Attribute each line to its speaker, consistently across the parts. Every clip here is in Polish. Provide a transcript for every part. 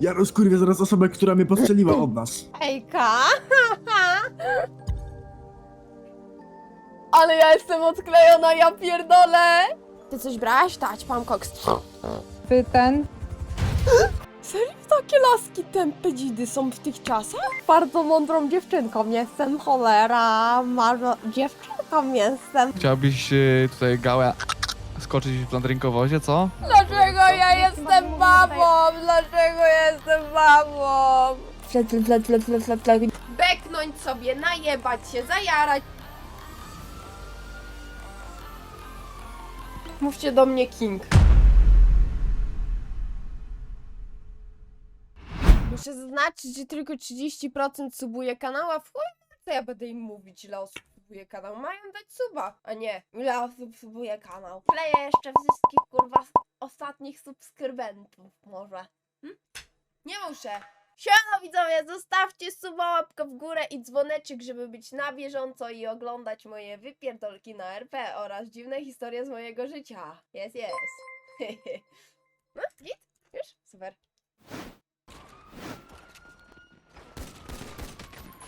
Speaker 1: Ja rozkurwię zaraz osobę, która mnie postrzeliła od nas.
Speaker 2: Hejka! Ale ja jestem odklejona, ja pierdolę! Ty coś brałaś? Tać, mam koks.
Speaker 3: Ty ten.
Speaker 2: Serio takie laski tępe dzidy są w tych czasach? Bardzo mądrą dziewczynką jestem, cholera. Bardzo dziewczynką jestem.
Speaker 4: Chciałbyś e, tutaj gałę skoczyć w landrynkowozie, co?
Speaker 2: Dlaczego ja jestem babą? Dlaczego jestem babą? Beknąć sobie, najebać się, zajarać. Mówcie do mnie King. Muszę zaznaczyć, że tylko 30% subuje kanał, a w chuj, co ja będę im mówić, ile osób subuje kanał? Mają dać suba, a nie, ile osób subuje kanał. Kleję jeszcze wszystkich, kurwa, ostatnich subskrybentów może. Hm? Nie muszę. Siema widzowie, zostawcie suba, łapkę w górę i dzwoneczek, żeby być na bieżąco i oglądać moje wypierdolki na RP oraz dziwne historie z mojego życia. Jest, jest. no, git? Już? Super.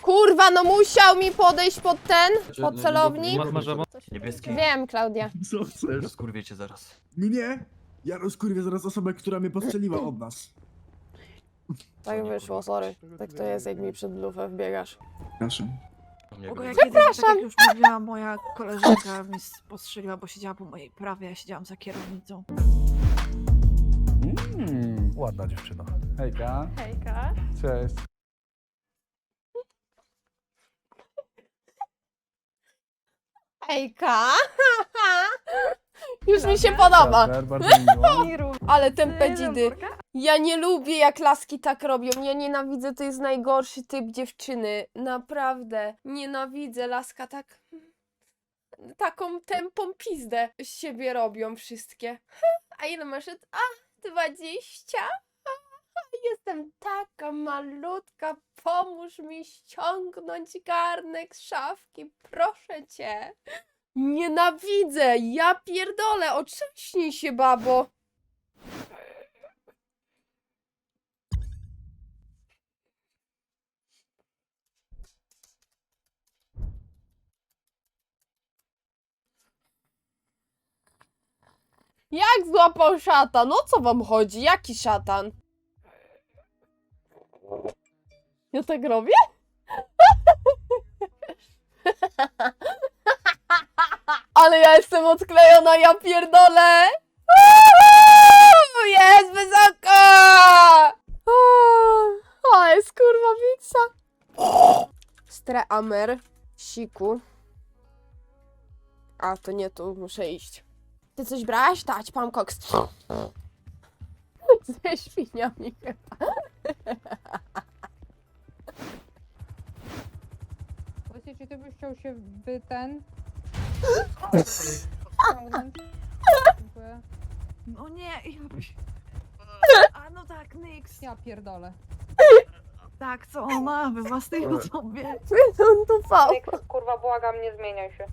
Speaker 2: Kurwa, no musiał mi podejść pod ten, pod celownik.
Speaker 4: Ma- masz żabą?
Speaker 5: Niebieski.
Speaker 2: Wiem, Klaudia.
Speaker 1: Co chcesz?
Speaker 5: Rozkurwię cię zaraz.
Speaker 1: Nie, nie. Ja rozkurwię zaraz osobę, która mnie postrzeliła od nas.
Speaker 2: Tak wyszło, sorry. Tak to jest, jak mi przed lufę wbiegasz.
Speaker 1: Proszę.
Speaker 6: Bo jak kiedyś, tak jak już mówiła, moja koleżanka mi postrzeliła, bo siedziała po mojej prawej, ja siedziałam za kierownicą.
Speaker 7: Mm, ładna dziewczyna.
Speaker 4: Hejka.
Speaker 2: Hejka.
Speaker 4: Cześć.
Speaker 2: Hejka. Już mi się podoba.
Speaker 4: Super, bardzo miło.
Speaker 2: Ale te dzidy. Ja nie lubię jak laski tak robią. Ja nienawidzę, to jest najgorszy typ dziewczyny. Naprawdę. Nienawidzę laska tak. Taką tępą pizdę z siebie robią wszystkie. A ile masz? lat? A, 20? Jestem taka malutka. Pomóż mi ściągnąć garnek z szafki. Proszę cię. Nienawidzę! Ja pierdolę! Otrząśnij się, babo! Jak złapał szatan? O co wam chodzi? Jaki szatan? Ja tak robię? Ale ja jestem odklejona, ja pierdolę! Jest wysoko! O, jest kurwa pizza! Streamer, siku. A, to nie tu, muszę iść. Ty coś brałaś? Tać, mam koks. Ze świniami chyba.
Speaker 3: Właśnie, czy ty byś chciał się wy ten. Ciągnąć? Dziękuję.
Speaker 6: No nie, ja byś... A no tak, Nyx.
Speaker 3: Ja pierdolę.
Speaker 6: Tak, co ona? Bywa z tej osobie.
Speaker 2: On tu fał.
Speaker 3: kurwa, błagam, nie zmieniaj się.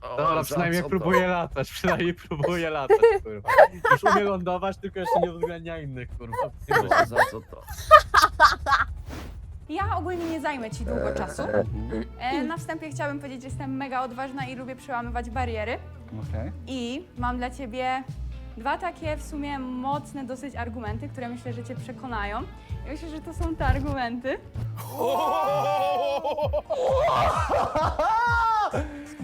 Speaker 4: Dobra, przynajmniej próbuję latać, przynajmniej próbuję latać, kurwa. Już umie lądować, tylko jeszcze nie uwzględnia innych, kurwa.
Speaker 5: Za co to?
Speaker 8: Ja ogólnie nie zajmę ci długo czasu. E, na wstępie chciałabym powiedzieć, że jestem mega odważna i lubię przełamywać bariery.
Speaker 4: Okej.
Speaker 8: I mam dla ciebie dwa takie w sumie mocne dosyć argumenty, które myślę, że cię przekonają. I myślę, że to są te argumenty.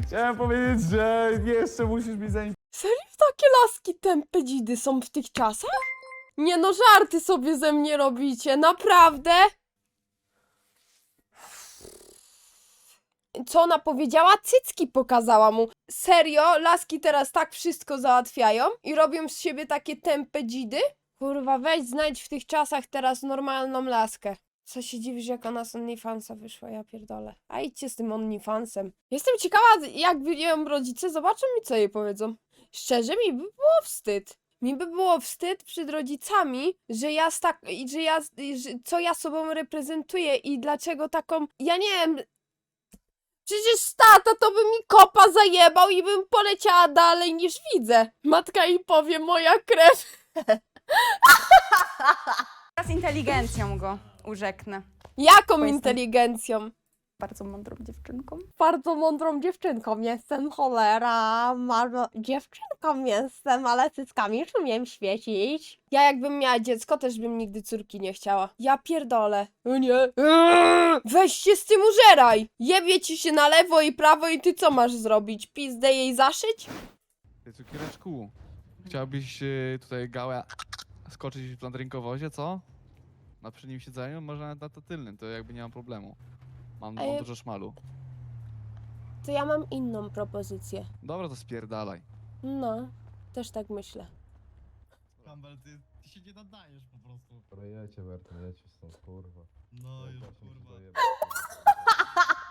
Speaker 4: Chciałem powiedzieć, że jeszcze musisz mi zanim...
Speaker 2: Serio takie laski tępe dzidy są w tych czasach? Nie no, żarty sobie ze mnie robicie, naprawdę? Co ona powiedziała? Cycki pokazała mu. Serio? Laski teraz tak wszystko załatwiają i robią z siebie takie tępe dzidy? Kurwa, weź znajdź w tych czasach teraz normalną laskę. Co się dziwisz, jak ona z OnlyFansa wyszła, ja pierdolę. A idźcie z tym OnlyFansem. Jestem ciekawa, jak ją rodzice, zobaczą mi, co jej powiedzą. Szczerze, mi by było wstyd. Mi by było wstyd przed rodzicami, że ja, tak, że ja, że, co ja sobą reprezentuję i dlaczego taką, ja nie wiem, przecież tata to by mi kopa zajebał i bym poleciała dalej niż widzę. Matka i powie, moja krew.
Speaker 8: Teraz inteligencją go urzeknę.
Speaker 2: Jaką inteligencją?
Speaker 8: Bardzo mądrą dziewczynką.
Speaker 2: Bardzo mądrą dziewczynką jestem, cholera. Bardzo dziewczynką jestem, ale cyckami już umiem świecić. Ja jakbym miała dziecko, też bym nigdy córki nie chciała. Ja pierdolę. Nie. Weź się z tym użeraj. Jebie ci się na lewo i prawo i ty co masz zrobić? Pizdę jej zaszyć?
Speaker 5: Ty, cukiereczku, chciałbyś y, tutaj gałę skoczyć w landrynkowozie, co? Na przednim siedzeniu, może nawet na to tylnym, to jakby nie mam problemu. Mam,
Speaker 2: A
Speaker 5: mam
Speaker 2: ja-
Speaker 5: dużo szmalu.
Speaker 2: To ja mam inną propozycję.
Speaker 5: Dobra, to spierdalaj.
Speaker 2: No, też tak myślę.
Speaker 7: Campbell, ty, ty się nie nadajesz po prostu.
Speaker 9: Dobra, jedźcie Bertin, jedźcie stąd, kurwa.
Speaker 7: No już, kurwa.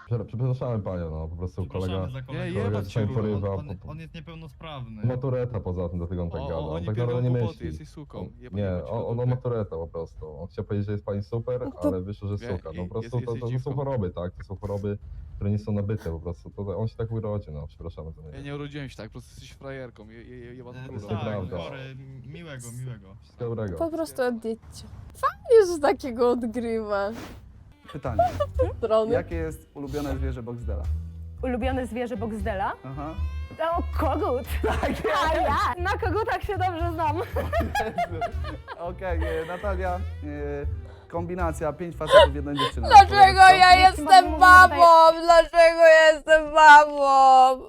Speaker 9: Prze- Przepraszamy panią, no po prostu kolega...
Speaker 7: Przepraszamy za kolegę.
Speaker 5: Nie,
Speaker 9: kolega
Speaker 5: jebać
Speaker 9: dzisiaj
Speaker 5: cię, kurwa.
Speaker 9: porywa.
Speaker 7: On, on,
Speaker 9: po-
Speaker 7: on jest niepełnosprawny.
Speaker 9: Matureta poza tym, dlatego on tak
Speaker 5: O,
Speaker 9: gada.
Speaker 5: o,
Speaker 9: On
Speaker 5: oni
Speaker 9: tak
Speaker 5: pierdolą
Speaker 9: naprawdę nie
Speaker 5: głupoty,
Speaker 9: myśli.
Speaker 5: jesteś suką.
Speaker 9: On-
Speaker 5: Jeba-
Speaker 9: Nie,
Speaker 5: jebać cię
Speaker 9: on,
Speaker 5: do
Speaker 9: on ma
Speaker 5: dupy.
Speaker 9: matureta po prostu. On chciał powiedzieć, że jest pani super,
Speaker 2: No to-
Speaker 9: ale wyszło, że jest
Speaker 5: Nie,
Speaker 9: suka. No po prostu
Speaker 5: jest-
Speaker 9: to, to,
Speaker 5: jesteś
Speaker 9: to są
Speaker 5: dziwką.
Speaker 9: choroby, tak? To są choroby, które nie są nabyte po prostu. To, on się tak urodził, no przepraszamy za
Speaker 5: Ja
Speaker 9: niego.
Speaker 5: nie urodziłem się tak, po prostu jesteś frajerką, je, je, je, jebaną
Speaker 7: E,
Speaker 5: rurą.
Speaker 9: to
Speaker 7: tak,
Speaker 9: prawda.
Speaker 7: chory, miłego, miłego.
Speaker 9: Wszystkiego dobrego.
Speaker 2: Po prostu odjedźcie. Fajnie, że takiego odgrywa.
Speaker 10: Pytanie.
Speaker 2: Strony.
Speaker 10: Jakie jest ulubione zwierzę Boxdela?
Speaker 11: Ulubione zwierzę Boxdela?
Speaker 10: Aha.
Speaker 11: O, kogut! A ja! Na kogutach się dobrze znam.
Speaker 10: Okej, e, Natalia. E, kombinacja, pięć facetów, jedna dziewczyna.
Speaker 2: Dlaczego ja jestem babą? Dlaczego ja jestem babą?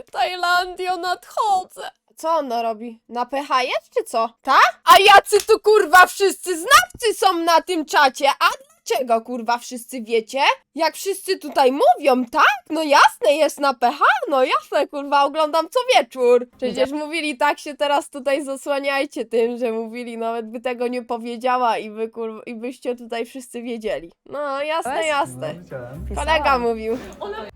Speaker 2: I Tajlandią nadchodzę. Co ona robi? Na PH jest czy co? Ta? A jacy tu kurwa wszyscy znawcy są na tym czacie? A dlaczego kurwa wszyscy wiecie? Jak wszyscy tutaj mówią, tak? No jasne, jest na PH, no jasne, kurwa, oglądam co wieczór. Przecież mówili, tak się teraz tutaj zasłaniajcie tym, że mówili, nawet by tego nie powiedziała i wy kurwa, i byście tutaj wszyscy wiedzieli. No jasne, jasne.
Speaker 10: No, widziałem.
Speaker 2: Kolega mówił.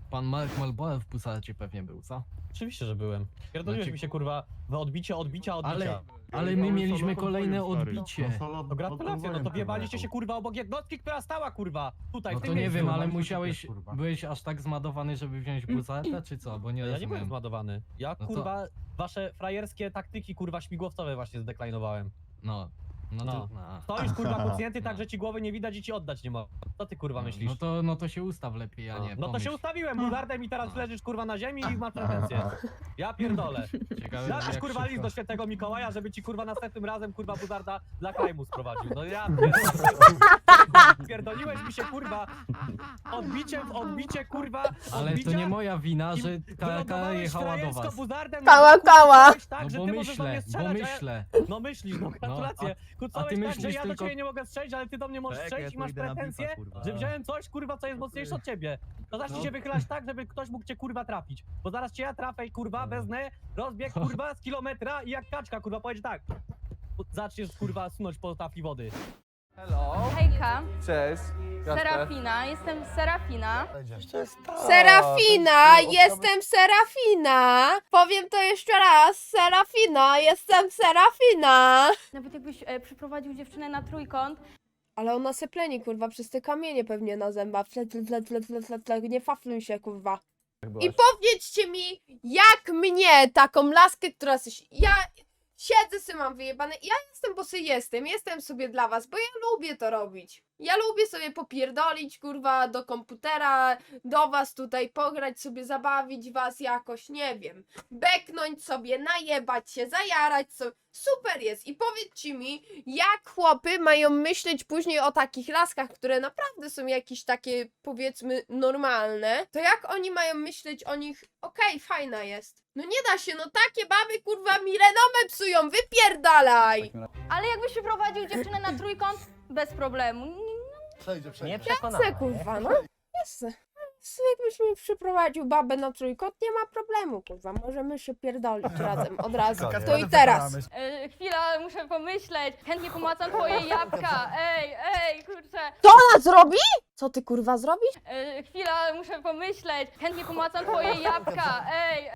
Speaker 4: Pan Mark Malboev w Pusacie pewnie był, co?
Speaker 12: Oczywiście, że byłem. Pierdoliłeś
Speaker 4: Znaczy-
Speaker 12: mi się kurwa w odbicie, odbicia, odbicia.
Speaker 4: Ale, ale my mieliśmy kolejne odbicie.
Speaker 12: No gratulacje, no to wjebaliście się kurwa obok jednostki, która stała kurwa tutaj
Speaker 4: No
Speaker 12: w
Speaker 4: to
Speaker 12: tym
Speaker 4: nie
Speaker 12: miejscu.
Speaker 4: wiem, ale musiałeś, byłeś aż tak zmadowany, żeby wziąć Pusatę, czy co? Bo nie
Speaker 12: Ja nie byłem
Speaker 4: rozumiem.
Speaker 12: zmadowany. Ja
Speaker 4: No to-
Speaker 12: kurwa wasze frajerskie taktyki kurwa śmigłowcowe właśnie zdeklinowałem.
Speaker 4: No, no to...
Speaker 12: No.
Speaker 4: No.
Speaker 12: Stoisz kurwa kucnięty tak,
Speaker 4: No.
Speaker 12: że ci głowy nie widać i ci oddać nie mogę. Co ty kurwa myślisz?
Speaker 4: No to, no to się ustaw lepiej, a nie
Speaker 12: No to się ustawiłem bulgardem i teraz leżysz kurwa na ziemi i masz pretensje. Ja pierdolę.
Speaker 4: Ciekawe,
Speaker 12: Napisz
Speaker 4: jak
Speaker 12: kurwa
Speaker 4: szybko-
Speaker 12: list do świętego Mikołaja, żeby ci kurwa następnym razem kurwa buzarda dla krajmu sprowadził. No ja pierdolę. Pierdoliłeś mi się kurwa odbiciem w odbicie kurwa
Speaker 4: Ale to
Speaker 12: odbicia
Speaker 4: nie moja wina, że
Speaker 12: wylądowałeś
Speaker 4: jechała do
Speaker 12: frajersko
Speaker 4: was.
Speaker 12: buzardem
Speaker 2: Kała,
Speaker 12: boku,
Speaker 2: kała.
Speaker 12: Tak,
Speaker 4: No
Speaker 12: że
Speaker 4: bo
Speaker 12: ty możesz do mnie
Speaker 4: myślę, bo
Speaker 12: strzelać, a ja-
Speaker 4: myślę.
Speaker 12: No myślisz, no gratulacje. Kucałeś
Speaker 4: ty
Speaker 12: tak, że
Speaker 4: myślisz
Speaker 12: ja do
Speaker 4: tylko-
Speaker 12: ciebie nie mogę strzelić, ale ty do mnie możesz
Speaker 7: Czekaj,
Speaker 12: strzelić i
Speaker 7: ja
Speaker 12: masz
Speaker 7: tu idę na bifa,
Speaker 12: pretensje,
Speaker 7: kurwa.
Speaker 12: że wziąłem coś kurwa, co jest mocniejsze od ciebie. To zacznij się wychylać tak, żeby ktoś mógł cię kurwa trafić. Bo zaraz cię ja trafię i kurwa wezmę, rozbieg kurwa z kilometra i jak kaczka kurwa powiedz tak. Zaczniesz kurwa sunąć po tafli wody.
Speaker 10: Hello.
Speaker 8: Hejka,
Speaker 10: Cześć. Jasper.
Speaker 8: Serafina, jestem Serafina.
Speaker 2: Serafina, jestem Serafina. Powiem to jeszcze raz. Serafina, jestem Serafina.
Speaker 8: Nawet jakbyś e, przyprowadził dziewczynę na trójkąt,
Speaker 2: Ale ona se pleni, kurwa, przez te kamienie pewnie na zębach. Tle, tle, tle, tle, tle, tle, tle. Nie fafluj się, kurwa. I powiedzcie mi, jak mnie, taką laskę, która coś... Ja siedzę sobie, mam wyjebane. Ja jestem, bo sobie jestem. Jestem sobie dla was, bo ja lubię to robić. Ja lubię sobie popierdolić, kurwa, do komputera, do was tutaj pograć, sobie zabawić was jakoś, nie wiem. Beknąć sobie, najebać się, zajarać sobie. Super jest. I powiedzcie mi, jak chłopy mają myśleć później o takich laskach, które naprawdę są jakieś takie, powiedzmy, normalne, to jak oni mają myśleć o nich, okej, fajna jest. No nie da się, no takie baby, kurwa, mi renomę psują, wypierdalaj!
Speaker 8: ale jakbyś przyprowadził dziewczynę na trójkąt, bez problemu.
Speaker 12: Nie
Speaker 2: Jasne, kurwa, no. Jasne. Jakbyś mi przyprowadził babę na trójkąt, nie ma problemu, kurwa. Możemy się pierdolić razem, od razu. To i teraz.
Speaker 8: E, chwila, muszę pomyśleć. Chętnie pomacam twoje jabłka. Ej, ej, kurczę.
Speaker 2: Co ona zrobi? Co ty, kurwa, zrobisz?
Speaker 8: E, chwila, muszę pomyśleć. Chętnie pomacam twoje jabłka. Ej,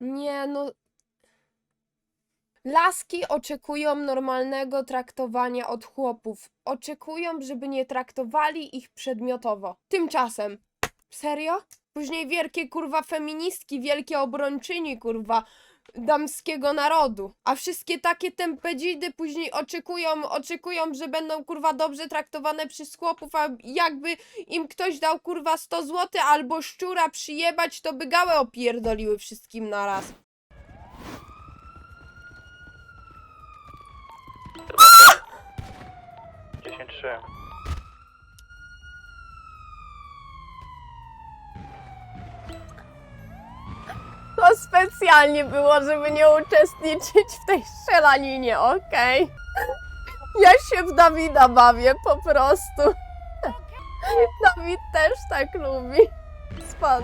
Speaker 2: Nie, no. Laski oczekują normalnego traktowania od chłopów. Oczekują, żeby nie traktowali ich przedmiotowo. Tymczasem. Serio? Później wielkie kurwa feministki, wielkie obrończyni kurwa. damskiego narodu. A wszystkie takie tempedzidy później oczekują, oczekują, że będą kurwa dobrze traktowane przez chłopów, a jakby im ktoś dał kurwa 100 zł albo szczura przyjebać, to by gałę opierdoliły wszystkim naraz. To specjalnie było, żeby nie uczestniczyć w tej strzelaninie, okej? Ja się w Dawida bawię, po prostu. Dawid też tak lubi. Span.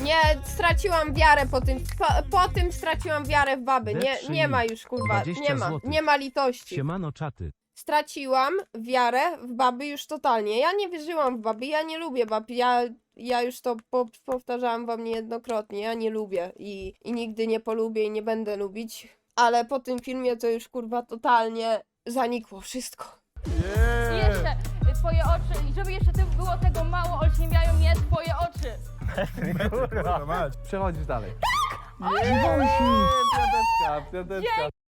Speaker 2: Nie, straciłam wiarę po tym. Po, po tym straciłam wiarę w baby. Nie, nie ma już kurwa. Nie ma. Nie ma litości.
Speaker 13: Siemano czaty.
Speaker 2: Straciłam wiarę w baby już totalnie. Ja nie wierzyłam w baby, ja nie lubię bab. Ja, ja już to po, powtarzałam wam niejednokrotnie. Ja nie lubię i, i nigdy nie polubię i nie będę lubić. Ale po tym filmie to już kurwa totalnie zanikło wszystko.
Speaker 8: I jeszcze y, twoje oczy, i żeby jeszcze ty było tego mało, olśniemiają mnie twoje oczy.
Speaker 10: Przechodzisz dalej. Tak! Piąteczka, piąteczka.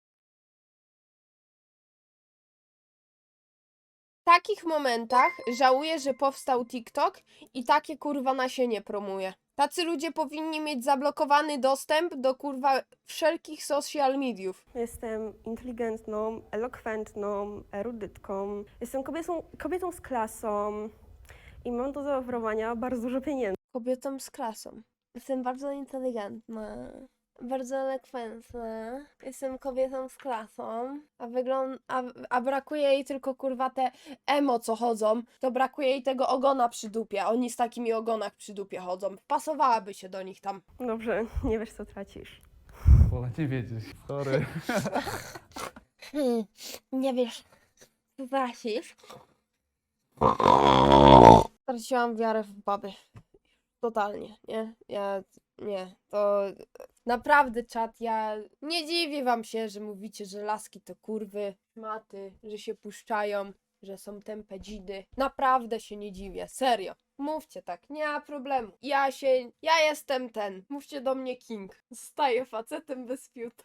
Speaker 2: Takich momentach żałuję, że powstał TikTok i takie kurwa nasienie promuje. Tacy ludzie powinni mieć zablokowany dostęp do kurwa wszelkich social mediów.
Speaker 11: Jestem inteligentną, elokwentną, erudytką. Jestem kobietą, kobietą z klasą i mam do zaoferowania bardzo dużo pieniędzy.
Speaker 2: Kobietą z klasą. Jestem bardzo inteligentna, bardzo elokwentna. Jestem kobietą z klasą, a wygląd... A, a brakuje jej tylko kurwa te emo, co chodzą. To brakuje jej tego ogona przy dupie. Oni z takimi ogonach przy dupie chodzą. Pasowałaby się do nich tam.
Speaker 11: Dobrze, nie wiesz co tracisz.
Speaker 10: Wolę nie wiedzieć. Sorry.
Speaker 2: Hmm, nie wiesz, co tracisz? Straciłam wiarę w baby. Totalnie, nie? Ja, nie, to naprawdę czat, ja nie dziwię wam się, że mówicie, że laski to kurwy, maty, że się puszczają, że są tępe dzidy. Naprawdę się nie dziwię, serio. Mówcie tak, nie ma problemu. Ja się, ja jestem ten. Mówcie do mnie King. Zostaję facetem bez fiuta.